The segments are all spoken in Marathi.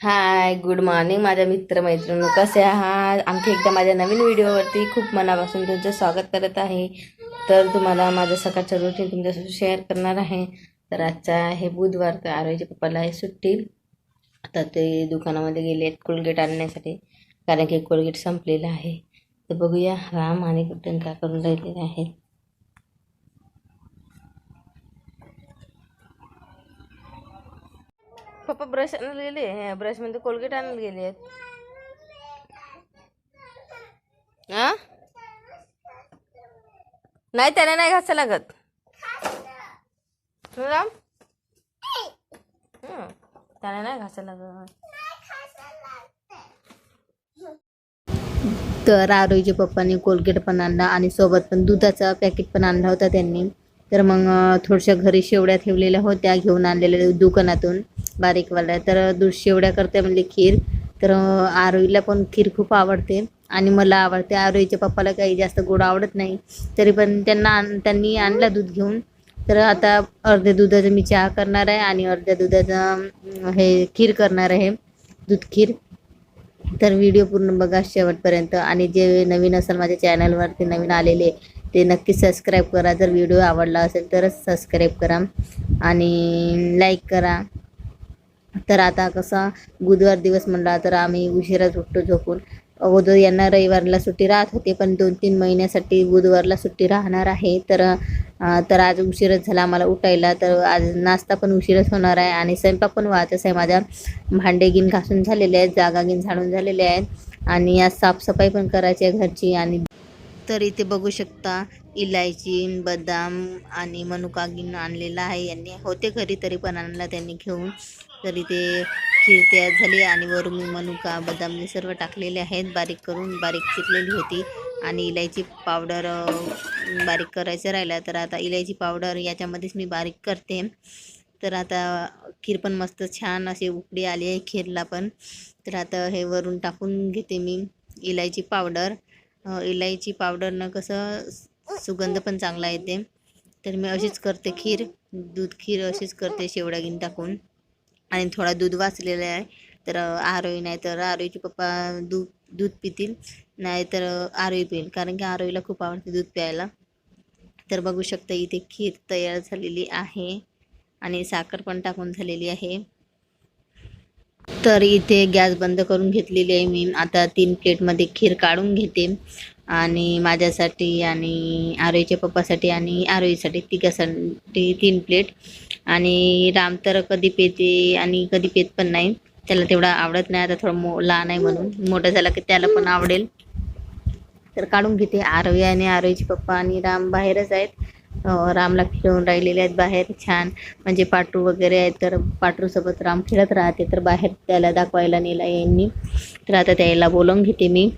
हाय गुड मॉर्निंग माझ्या मित्रमैत्रिणी कसे आहात? आणखी एकदा माझ्या नवीन व्हिडिओवरती खूप मनापासून तुमचं स्वागत करत आहे. तर तुम्हाला माझं सकाळचं रुटीन तुमच्यासोबत शेअर करणार आहे. तर आजचा आहे बुधवार तर आरोग्य पप्पाला आहे सुट्टी. आता ते दुकानामध्ये गेले आहेत कोलगेट आणण्यासाठी कारण की कोलगेट संपलेलं आहे. तर बघूया राम आणि कुठून काय करून राहिलेले आहेत. पप्पा ब्रश आणायला गेले ब्रशमध्ये कोलगेट आणायला गेले आहेत. आ? नाही त्याने नाही घासा लागत. राम? त्याने नाही घासा लागत. तर आरोहीच्या पप्पांनी कोलगेट पण आणला आणि सोबत पण दुधाचा पॅकेट पण आणला होता त्यांनी. तर मग थोडशा थोड्याशा घरी शेवड्या ठेवलेल्या होत्या घेऊन आणलेल्या दुकानातून. बारीकवाल्या तर दूध शेवड्या करते म्हणजे खीर. तर आरोईला पण खीर खूप आवडते आणि मला आवडते. आरोईच्या पप्पाला काही जास्त गोड आवडत नाही. तरी पण त्यांना आण- त्यांनी आणला दूध घेऊन. तर आता अर्ध्या दुधाचं मी चहा करणार आहे आणि अर्ध्या दुधाचं हे खीर करणार आहे. दूध खीर. तर व्हिडिओ पूर्ण बघा शेवटपर्यंत. आणि जे नवीन असेल माझ्या चॅनलवरती नवीन आलेले ते नक्की सबस्क्राईब करा. जर व्हिडिओ आवडला असेल तरच सबस्क्राईब करा. आणि लाईक करा. तर आता कसा बुधवार दिवस म्हणला तर आम्ही उशिराच उठतो झोपून. अगोदर यांना रविवारला सुट्टी राहत होते पण दोन तीन महिन्यासाठी बुधवारला सुट्टी राहणार आहे. तर तर आज उशीरच झाला आम्हाला उठायला तर आज नाश्ता पण उशीरच होणार आहे आणि स्वयंपाक पण व्हायचाच आहे. माझ्या भांडे गिन घासून झालेले आहेत जागा गिन झाडून झालेले आहेत आणि आज साफसफाई पण करायची आहे घरची आणि तर इथे बघू शकता इलायची बदाम आणि मनुका गिन आणलेला आहे. यांनी होते घरी तरी पण आणला त्यांनी घेऊन. तर इथे खीर तयार झाली आणि वरून मी मनुका बदाम हे सर्व टाकलेले आहेत. बारीक करून बारीक चिरलेली होती. आणि इलायची पावडर बारीक करायचं राहिलं तर आता इलायची पावडर याच्यामध्येच मी बारीक करते. तर आता खीर पण मस्त छान अशी उकडी आली आहे खीरला पण. तर आता हे वरून टाकून घेते मी इलायची पावडर इलायची पावडरनं कसं सुगंध पण चांगला येते. तर मी अशीच करते खीर. दूध खीर अशीच करते शेवड्यागीन टाकून. आणि थोडा दूध वाचलेला आहे. तर आरोही नाही तर आरोहीचे पप्पा दूध दूध पितील नाही तर आरोही पिईल. कारण की आरोहीला खूप आवडते दूध प्यायला. तर बघू शकता इथे खीर तयार झालेली आहे आणि साखर पण टाकून झालेली आहे. तर इथे गॅस बंद करून घेतलेली आहे मी. आता तीन प्लेटमध्ये खीर काढून घेते. आणि माझ्यासाठी आणि आरोहीच्या पप्पासाठी आणि आरोहीसाठी तिघासाठी तीन प्लेट. आणि राम तर कधी पेते आणि कधी पेत पण नाही. त्याला तेवढा आवडत नाही आता थोडं मो लहान आहे म्हणून. मोठं झालं की त्याला पण आवडेल. तर काढून घेते. आरवी आणि आरवीचे पप्पा आणि राम बाहेरच आहेत. रामला खेळून राहिलेले आहेत बाहेर. छान. म्हणजे पाटरू वगैरे आहेत. तर पाटरूसोबत राम खेळत राहते. तर बाहेर त्याला दाखवायला नेला यांनी. तर आता त्याला बोलवून घेते मी.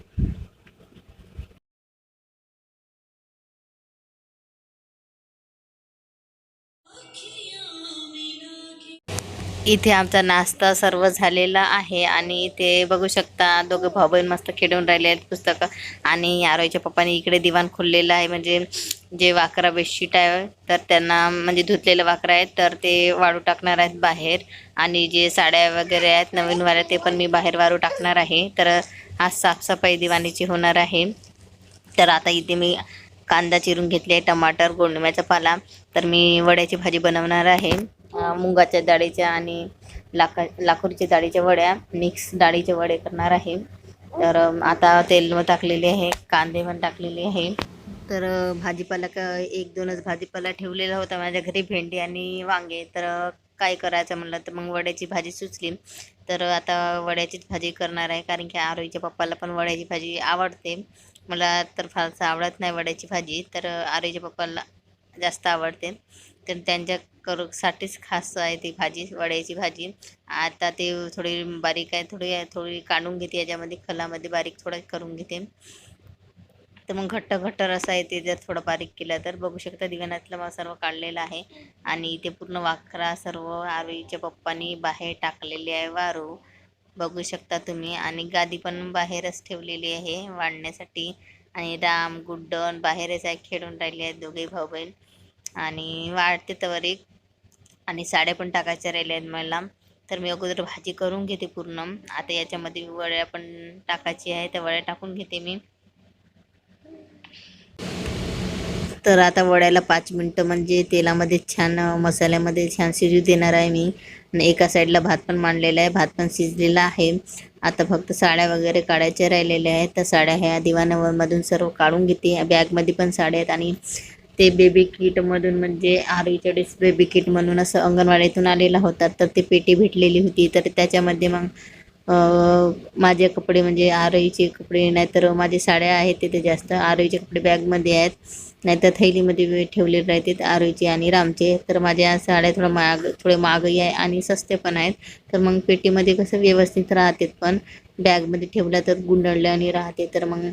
इथे आमचा नाश्ता सर्व झालेला आहे आणि इथे बघू शकता दोघं भाऊ बहीण मस्त खेळून राहिले आहेत पुस्तकं. आणि आरोहीच्या पप्पाने इकडे दिवाण खोललेलं आहे म्हणजे जे वाकरा बेडशीट आहे तर त्यांना म्हणजे धुतलेलं वाकरं आहेत तर ते वाळू टाकणार आहेत बाहेर. आणि जे साड्या वगैरे आहेत नवीन वाऱ्या ते पण मी बाहेर वाळू टाकणार आहे. तर आज साफसफाई दिवाणीची होणार आहे. तर आता इथे मी कांदा चिरून घेतले टमाटर गोंडम्याचा पाला. तर मी वड्याची भाजी बनवणार आहे. मुगाच्या डाळीच्या आणि लाका लाकूरच्या डाळीच्या वड्या मिक्स डाळीचे वडे करणार आहे. तर आता तेल टाकलेले आहे कांदे पण टाकलेले आहे. तर भाजीपाला का एक दोनच भाजीपाला ठेवलेला होता माझ्या घरी भेंडी आणि वांगे. तर काय करायचं म्हणलं तर मग वड्याची भाजी सुचली. तर आता वड्याचीच भाजी करणार आहे कारण की आरोईच्या पप्पाला पण वड्याची भाजी आवडते. मला तर फारसं आवडत नाही वड्याची भाजी तर आरोईच्या पप्पाला जास्त आवडते. तर त्यांच्या करसाठीच खास आहे ती भाजी वड्याची भाजी. आता ते थोडी बारीक आहे थोडी थोडी काढून घेते याच्यामध्ये खलामध्ये बारीक थोडं करून घेते. तर मग घट्ट घट्ट रसा येते जर थोडं बारीक केलं तर बघू शकता दिव्यानातलं मग सर्व काढलेलं आहे. आणि इथे पूर्ण वाखरा सर्व आरोईच्या पप्पानी बाहेर टाकलेले आहे वारू. बघू शकता तुम्ही. आणि गादी पण बाहेरच ठेवलेली आहे वाढण्यासाठी. आणि राम गुड्डन बाहेरच आहे खेळून राहिले आहेत दोघे भाऊ बहीण आणि वाढते तवर एक. आणि साड्या पण टाकायच्या राहिल्या आहेत मला. तर मी अगोदर भाजी करून घेते पूर्ण. आता याच्यामध्ये वड्या पण टाकायची आहे त्या वड्या टाकून घेते मी. तर आता वड्याला पाच मिनटं म्हणजे तेलामध्ये छान मसाल्यामध्ये छान शिजू देणार आहे मी. आणि एका साईडला भात पण मांडलेला आहे भात पण शिजलेला आहे. आता फक्त साड्या वगैरे काढायच्या राहिलेल्या आहेत. त्या साड्या ह्या दिवाणामधून सर्व काढून घेते. बॅगमध्ये पण साड्या आहेत आणि ते बेबी किटमधून म्हणजे आरोईच्या डेस बेबी किट म्हणून असं अंगणवाडीतून आलेला होता. तर ते पेटी भेटलेली होती. तर त्याच्यामध्ये मग माझे कपडे म्हणजे आरोईचे कपडे नाहीतर माझे साड्या आहेत तिथे जास्त आरोईचे कपडे बॅगमध्ये आहेत. नाहीतर थैलीमध्ये ठेवलेले राहतात आरोईचे आणि रामचे. तर माझ्या साड्या थोडं महाग थोडे महागही आहे आणि सस्ते पण आहेत. तर मग पेटीमध्ये कसं व्यवस्थित राहतात पण बॅगमध्ये ठेवल्या तर गुंडळल्या आणि राहते. तर मग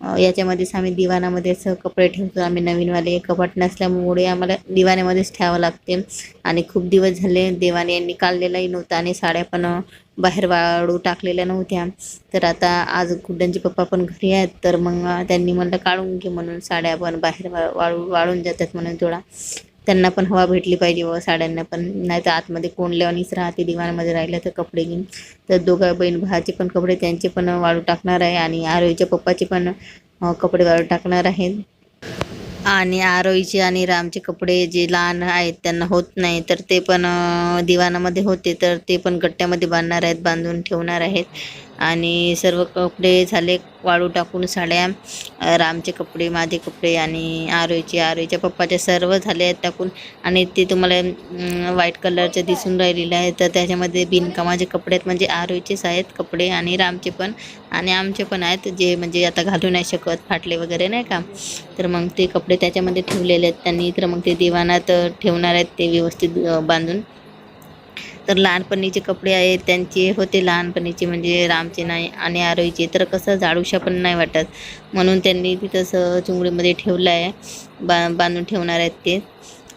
याच्यामध्येच आम्ही दिवाणामध्ये असं कपडे ठेवतो. आम्ही नवीनवाले कपाट नसल्यामुळे आम्हाला दिवाण्यामध्येच ठेवावं लागते. आणि खूप दिवस झाले देवाने यांनी काढलेलाही नव्हता आणि साड्या पण बाहेर वाळू टाकलेल्या नव्हत्या. तर आता आज गुड्ड्यांचे पप्पा पण घरी आहेत. तर मग त्यांनी म्हणलं काढून घे म्हणून साड्या पण बाहेर वा- वाळू वाळून जातात म्हणून थोडा. त्यांना पण हवा भेटली पाहिजे व साड्यांना पण. नाही तर आतमध्ये कोंडल्यावानीच राहते दिवाणामध्ये राहिलं तर कपडे घेऊन तर दोघा बहीण भावाचे पण कपडे त्यांचे पण वाळू टाकणार आहे आणि आरोहीच्या पप्पाचे पण कपडे वाळू टाकणार आहेत. आणि आरोईचे आणि रामचे कपडे जे लहान आहेत त्यांना होत नाही. तर ते पण दिवाणामध्ये होते. तर ते पण गट्ट्यामध्ये बांधणार आहेत बांधून ठेवणार आहेत. आणि सर्व कपडे झाले वाळू टाकून साड्या रामचे कपडे माझे कपडे आणि आरोईचे आरोईच्या पप्पाचे सर्व झाले आहेत टाकून. आणि ते तुम्हाला व्हाईट कलरचे दिसून राहिलेले आहे तर त्याच्यामध्ये बिनकामाचे कपडे आहेत म्हणजे आरोईचेच आहेत कपडे आणि रामचे पण आणि आमचे पण आहेत जे म्हणजे आता घालू नाही शकत फाटले वगैरे नाही का? तर मग ते कपडे त्याच्यामध्ये ठेवलेले आहेत त्यांनी. तर मग ते दिवाणात ठेवणार आहेत ते व्यवस्थित बांधून. तर लहानपणीचे कपडे आहेत त्यांचे होते लहानपणीचे म्हणजे रामचे नाही आणि आरोईचे. तर कसं जाडूशा पण नाही वाटत. म्हणून त्यांनी तिथंच चुंगडीमध्ये ठेवलं आहे बा बांधून ठेवणार आहेत ते.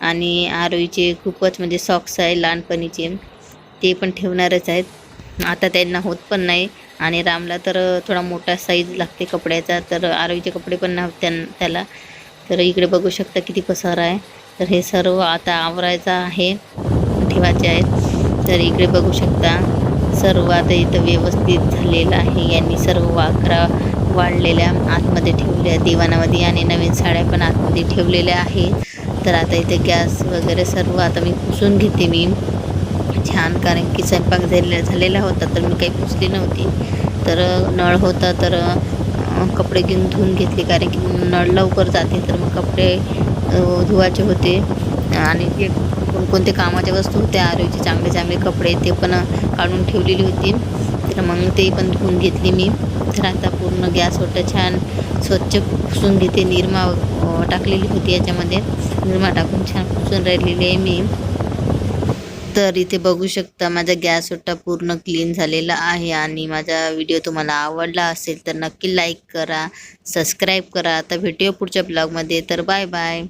आणि आरोईचे खूपच म्हणजे सॉक्स आहे लहानपणीचे. ते पण ठेवणारच आहेत. आता त्यांना होत पण नाही आणि रामला तर थोडा मोठा साईज लागते कपड्याचा. तर आरोईचे कपडे पण नव्हते त्यां- त्याला. तर इकडे बघू शकता किती पसारा आहे. तर हे सर्व आता आवरायचं आहे ठेवायचे आहेत. तर इकडे बघू शकता सर्व आता इथं व्यवस्थित झालेलं आहे. यांनी सर्व वाकरा वाढलेल्या आतमध्ये ठेवल्या दिवाणामध्ये आणि नवीन साड्या पण आतमध्ये ठेवलेल्या आहे तर आता इथे गॅस वगैरे सर्व आता मी पुसून घेते मी. छान कारण की स्वयंपाक झालेला झालेला होता तर मी काही पुसली नव्हती. तर नळ होता तर कपडे घेऊन धुवून घेतले कारण की नळ लवकर जाते तर मग कपडे धुवायचे होते. आणि जे कोणकोणते कामाच्या वस्तू होत्या आरोग्याचे चांगले चांगले कपडे ते पण काढून ठेवलेली होती. तर मग ते पण धुवून घेतली मी. तर आता पूर्ण गॅस छान स्वच्छ पुसून घेते. निरमा टाकलेली होती याच्यामध्ये. निरमा टाकून छान पुसून राहिलेली आहे मी. तर इथे बघू शकता माझा गॅस ओटा पूर्ण क्लीन झालेला आहे आणि माझा व्हिडिओ तुम्हाला आवडला असेल तर नक्की लाईक करा सबस्क्राईब करा. आता भेटूया पुढच्या ब्लॉगमध्ये. तर बाय बाय.